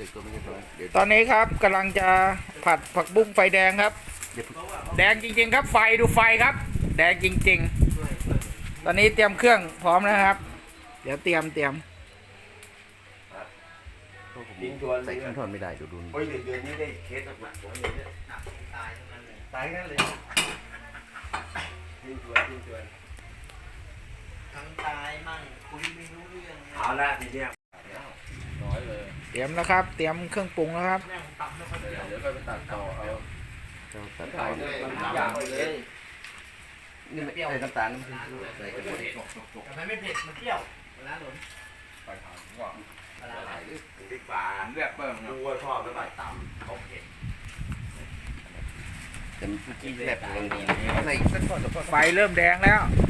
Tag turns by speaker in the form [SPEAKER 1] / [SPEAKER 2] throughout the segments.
[SPEAKER 1] ติดตัวไม่ใช่ตัวเดี๋ยว
[SPEAKER 2] ตอนนี้ครับกำลังจะผัดผักบุ้งไฟแดงครับ
[SPEAKER 1] เดี๋ยว
[SPEAKER 2] แดงจริงๆครับ ไฟดูไฟครับ แดงจริง ๆ ตอนนี้เตรียมเครื่องพร้อมนะครับ เดี๋ยวเตรียมเตรียม
[SPEAKER 1] ผมใส่เครื่องทอดไม่ได้เดี๋ยวดู
[SPEAKER 3] โอ้ยเดือนนี้ได้เคสหนักๆผมเลยเนี่ย
[SPEAKER 4] ตายทั้งนั้นเลย
[SPEAKER 3] ตายกันเลยทิ้งชวนทิ้งชวน
[SPEAKER 4] ทั้งตายมั่งคุยไม่รู้เรื่อง
[SPEAKER 3] เอาละทีเนี้ย
[SPEAKER 1] น้อย เลย
[SPEAKER 2] เตรียมแล้วครับ เตรียมเครื่องปรุงแล้วครับ
[SPEAKER 4] แม่งต่ำไม่ค่อย
[SPEAKER 1] เดี๋
[SPEAKER 4] เดี
[SPEAKER 1] ย
[SPEAKER 4] ยวว
[SPEAKER 1] เดี๋ยวก็ไปตัดต่อเอา
[SPEAKER 3] ตั
[SPEAKER 1] ใส่
[SPEAKER 3] ด
[SPEAKER 1] เลย
[SPEAKER 3] มัน
[SPEAKER 1] ทุกอย่างเลยนี่ไม่ใส่น้ำตาลใส่กระเทียม
[SPEAKER 4] แต่มันไม่เผ็ดมันเปรี้ยวเวลาหล่น
[SPEAKER 1] ไปหาว่า
[SPEAKER 4] เวลาไหล
[SPEAKER 3] พริกฝา
[SPEAKER 1] เลือกเพิ่ม
[SPEAKER 3] ดูว่าชอบแล้วใส่ต่ำโอเค
[SPEAKER 1] แต่เมื่อกี้แบบลงดีใส่สักก้อนสองก้อน
[SPEAKER 2] ไฟเริ่มแดงแล้วแล้ว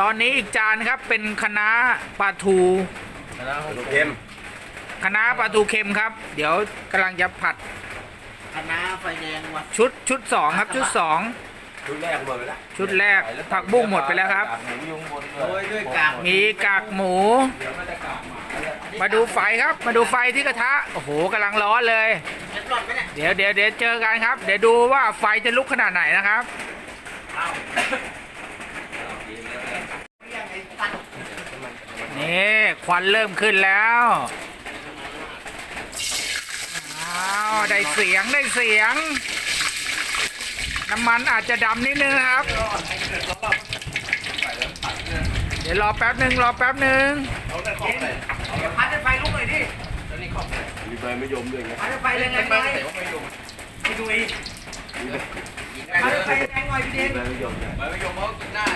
[SPEAKER 2] ตอนนี้อีกจานครับเป็นคณะน้าปลาทู
[SPEAKER 3] ลูกเค็ม
[SPEAKER 2] คณะน้าปลาทูเค็มครับ เดี๋ยวกำลังจะผัด
[SPEAKER 4] คณะไฟแดงว่ะ
[SPEAKER 2] ชุดชุดสองครับ ชุดสอง
[SPEAKER 3] ชุดแรกหมดไปแล้ว
[SPEAKER 2] ชุดแรกผักบุ้งหมดไปแล้วครับ
[SPEAKER 1] หมูยุงบน
[SPEAKER 4] โรยด้วยกาก
[SPEAKER 2] มีกากหมู
[SPEAKER 1] เดี๋ยวก็จะกลับมา
[SPEAKER 2] มาดูไฟครับ มาดูไฟที่กระทะโอ้โหกำลังร้อนเลย
[SPEAKER 4] เช็ดหลอดไหมเนี่ย
[SPEAKER 2] เดี๋ยวเดี๋ยวเดี๋ยวเจอกันครับ เดี๋ยวดูว่าไฟจะลุกขนาดไหนนะครับ
[SPEAKER 4] เอาเรียกไอ้สัตว์
[SPEAKER 2] นี่ ควันเริ่มขึ้นแล้วอ้าวได้เสียงได้เสียง น้ำมันอาจจะดำนิดนึงนะครับ เดี๋ยวรอแป๊บหนึ่งรอแป๊บหนึ่ง
[SPEAKER 4] พัดให้ไฟลุกหน่อยดิ
[SPEAKER 3] มีใบมะยมด้วยไง
[SPEAKER 4] พัดให้ไฟแรงๆหน่อยพี่ดุยพัดให้ไฟแรงหน่อยพี่เด่น
[SPEAKER 3] ใบมะยมเนี่ย
[SPEAKER 1] ใบมะยมเขากินได้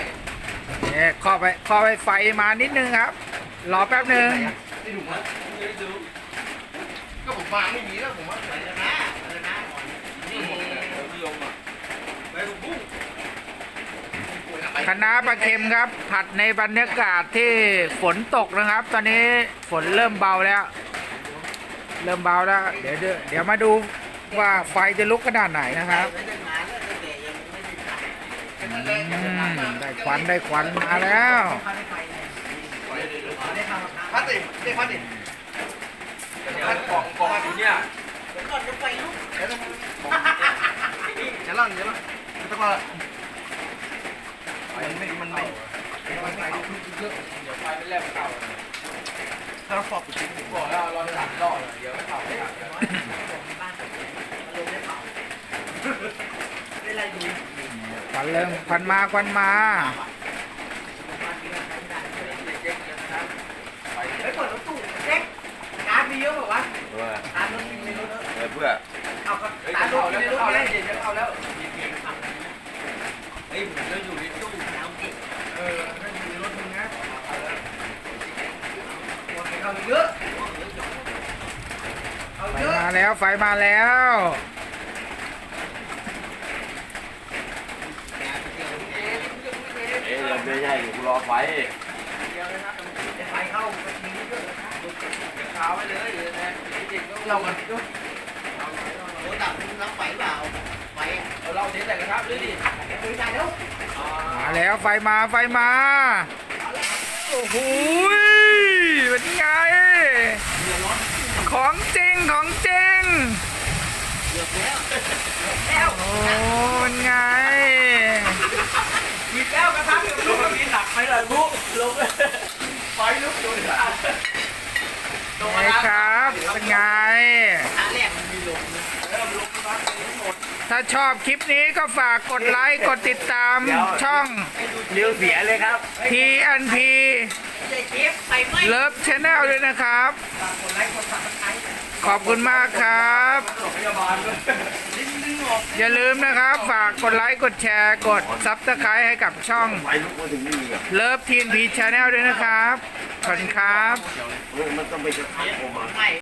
[SPEAKER 2] เนี่ยข้อไปข้อไปไฟมานิดนึงครับ รอแป๊บหนึ่ง
[SPEAKER 1] ก็ผมมาไม่มีแล้วผมว่า
[SPEAKER 4] ไปเลยนะไปเลยนะนี่
[SPEAKER 1] ใบมะยมอะใบบุ้ง
[SPEAKER 2] คณะปลาเค็มครับ ผัดในบรรยากาศที่ฝนตกนะครับ ตอนนี้ฝนเริ่มเบาแล้ว เริ่มเบาแล้ว เดี๋ยวเดี๋ยวมาดูว่าไฟจะลุกขนาดไหนนะครับ
[SPEAKER 4] ได้
[SPEAKER 2] ควันได้ควันมาแล้ว
[SPEAKER 4] พัดให้ไฟแรงได้ทำ
[SPEAKER 1] พัดติพัดติพัดกล่องกล่องอยู่เนี่ย
[SPEAKER 4] ก่อนจะไฟลุก
[SPEAKER 1] จะล่างจะล่างไม่ต้องละมันไม่ มันไม่มันไม่เอาเยอะเดี๋ยวไฟเป็นแลบเก่าถ้าเราฟอกจริงบอกแล้วเราหลังรอดเดี๋ยวไม่เก่าไม่หัก
[SPEAKER 4] บ้านลงได้เผาได้ไรดู
[SPEAKER 2] ควันเริ่มควันมาควันมา
[SPEAKER 4] ว่า
[SPEAKER 3] เพื่อ
[SPEAKER 4] เอาครับตาลู
[SPEAKER 1] กกิน
[SPEAKER 4] ในรถ
[SPEAKER 1] เอาแล้วเดี๋ยวเอาแล้วเฮ้ยผมจะอยู่ในตู้
[SPEAKER 4] น้ำเอ
[SPEAKER 1] อถ้าอยู่ในรถมึงนะ
[SPEAKER 4] เอาแล้วคนไป
[SPEAKER 2] เข้า
[SPEAKER 4] เยอะฟ
[SPEAKER 2] มาแล้วไฟมาแล้วเอ๊ะ
[SPEAKER 3] ไม่ใช่กูรอไฟ
[SPEAKER 1] เดียวนะครับ
[SPEAKER 4] ไฟเข้าไปทีนี้ด้วย
[SPEAKER 1] เท้าไปเลยหรือไงจริงๆเรามัน
[SPEAKER 4] โอ้ดับรับไฟเปล่าไฟ
[SPEAKER 1] เอาเราเทใส่กระทะด้วยดิ
[SPEAKER 4] แกคุยใจแล้ว
[SPEAKER 2] มาแล้วไฟมาไฟมาโอ้โหเป็นไงของจริงของจริง
[SPEAKER 4] แล้ว
[SPEAKER 2] โอ้เป็นไง
[SPEAKER 1] มีแก้วกระทะกับลูกมีหนักไหมล่ะลูกลง ไฟลุกโดนขาตรง
[SPEAKER 2] ไง
[SPEAKER 1] นั้น
[SPEAKER 2] ครับเป็นไง
[SPEAKER 4] อันแรกมันมีลม
[SPEAKER 1] เริ่มลุกมาหมด
[SPEAKER 2] ถ้าชอบคลิปนี้ก็ฝากกดไลค์กดติดตามช่อง
[SPEAKER 3] นิ้วเสียเลยครับ
[SPEAKER 2] TNP
[SPEAKER 4] ใจเชฟไฟไหม้
[SPEAKER 2] Love Channel ด้วยนะครับ
[SPEAKER 4] ฝากกดไลค์กดซับสไครต์
[SPEAKER 2] ขอบคุณมากครับ
[SPEAKER 1] โรงพยาบาลด้วย
[SPEAKER 2] อย่าลืมนะครับ ฝากกดไลค์กดแชร์กดซับสไครต์ให้กับช่อง
[SPEAKER 3] ไฟลุกมาถึงนี่อะ
[SPEAKER 2] Love TNP Channel ด้วยนะครับ ขอบคุณครับ
[SPEAKER 3] เออมันต้องไปจะทักผมมา